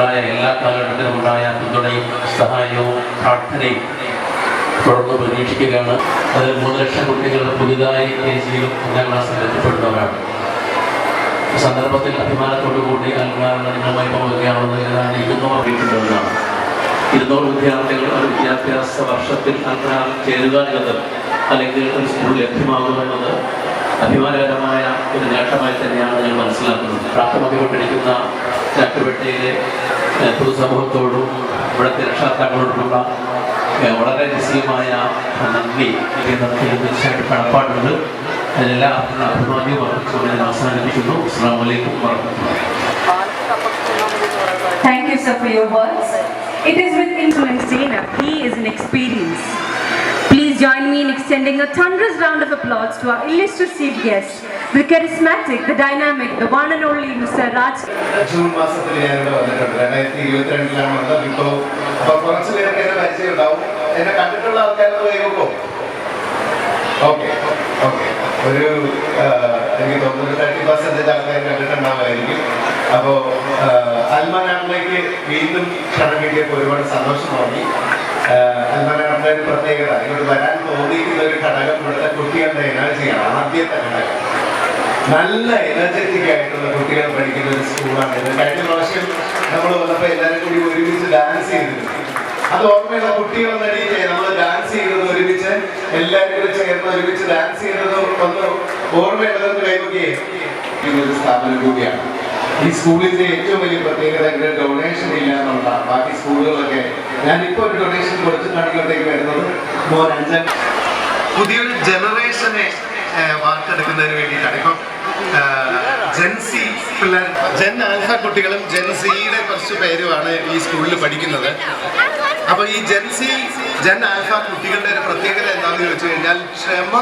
ഉണ്ടായ എല്ലാ കാലഘട്ടത്തിലും ഉണ്ടായ പിന്തുണയും സഹായവും പ്രാർത്ഥനയും തുടർന്ന് പ്രതീക്ഷിക്കുകയാണ്. അതിൽ മൂന്ന് ലക്ഷം കുട്ടികൾ പുതിയതായി കെ ജിയിലും ക്ലാസ്സിൽ എത്തിപ്പെടുന്നവരാണ്. സന്ദർഭത്തിൽ അഭിമാനത്തോടു കൂടി അൽമാരുടെ പോവുകയാണെന്ന് ഏതാണ്ട് ഇരുന്നൂറ് വീട്ടിലുള്ളതാണ് ഇരുന്നൂറ് വിദ്യാർത്ഥികൾ ഒരു വിദ്യാഭ്യാസ വർഷത്തിൽ അൽമാർ ചേരുക എന്നത് അല്ലെങ്കിൽ ഒരു സ്കൂൾ ലഭ്യമാകുക എന്നത് അഭിമാനകരമായ ഒരു നേട്ടമായി തന്നെയാണ് ഞാൻ മനസ്സിലാക്കുന്നത് പ്രാപ്തമതികൊണ്ടിരിക്കുന്ന ചാറ്റുപേട്ടയിലെ ഏഹ്, പൊതുസമൂഹത്തോടും ഇവിടുത്തെ രക്ഷാകർത്താക്കളോടുമുള്ള വളരെ നിശ്ചയമായ നന്ദി എനിക്ക് തീർച്ചയായിട്ടും കടപ്പാടുണ്ട് അതിനെല്ലാം അഭിമാന്യവും അർപ്പിച്ചുകൊണ്ട് ഞാൻ അവസാനിപ്പിക്കുന്നു അസ്സാം വലൈക്കും Thank you, sir, for your words. It is with Insulin Zainab, he is an experience. extending a thunderous round of applause to our illustrious chief guest, the charismatic, the dynamic, the one and only Mr. Raj June മാസത്തിൽ ഞാനിവിടെ വന്നിട്ടുണ്ട് രണ്ടായിരത്തി ഇരുപത്തിരണ്ടിലാണ് വന്നത് ഇപ്പോ അപ്പൊ കുറച്ച് പേരൊക്കെ എന്നെ പരിചയം ഉണ്ടാവും എന്നെ കണ്ടിട്ടുള്ള ആൾക്കാരൊക്കെ കൈവക്കോ ഓക്കെ ഓക്കെ ഒരു ആ, എനിക്ക് തോന്നുന്നു തേർട്ടി പെർസെന്റേജ് ആൾക്കാർ കണ്ടിട്ടുണ്ടാവുമായിരിക്കും അപ്പോ അൽമാനാട്ടിലേക്ക് വീണ്ടും ക്ഷണം കിട്ടിയപ്പോൾ ഒരുപാട് സന്തോഷം തോന്നി അൽമാനാട്ടിലെ ഒരു പ്രത്യേകത ഇങ്ങോട്ട് വരാൻ തോന്നിയിരിക്കുന്ന എനർജിയാണ് തന്നെ നല്ല എനർജറ്റിക് ആയിട്ടുള്ള കുട്ടികൾ പഠിക്കുന്ന ഒരു സ്കൂളാണ് കഴിഞ്ഞ പ്രാവശ്യം നമ്മൾ വന്നപ്പോൾ എല്ലാവരും കൂടി ഒരുമിച്ച് ഡാൻസ് ചെയ്തിരുന്നു. അത് ഓർമ്മയുള്ള കുട്ടികൾ നടിയില്ലേ നമ്മൾ ഡാൻസ് ചെയ്യുന്നത് ഒരുമിച്ച് എല്ലാവരും കൂടി ചേർന്ന് ഒരുമിച്ച് ഡാൻസ് ചെയ്യുന്നത് ഒന്ന് ഓർമ്മയുള്ളതെന്ന് കൈവക്കുകയെ ഒരു സ്ഥാപനം കൂടിയാണ്. ഈ സ്കൂളിന്റെ ഏറ്റവും വലിയ പ്രത്യേകത എങ്ങനെ ഡൊണേഷൻ ഇല്ല എന്നുള്ള ബാക്കി സ്കൂളുകളൊക്കെ ഞാൻ ഇപ്പോൾ ഒരു ഡൊണേഷൻ കൊടുത്തിട്ടാണ് ഇങ്ങോട്ടേക്ക് വരുന്നത് പുതിയൊരു ജനറേഷനെ വാർത്തെടുക്കുന്നതിന് വേണ്ടിയിട്ടാണ്. ഇപ്പം ജെൻസി പിള്ളേർ ജെൻ ആൽഫ കുട്ടികളും ജെൻസിയുടെ കുറച്ച് പേരുമാണ് ഈ സ്കൂളിൽ പഠിക്കുന്നത്. അപ്പൊ ഈ ജെൻസി ജെൻ ആൽഫ കുട്ടികളുടെ ഒരു പ്രത്യേകത എന്താണെന്ന് ചോദിച്ചു കഴിഞ്ഞാൽ ക്ഷമ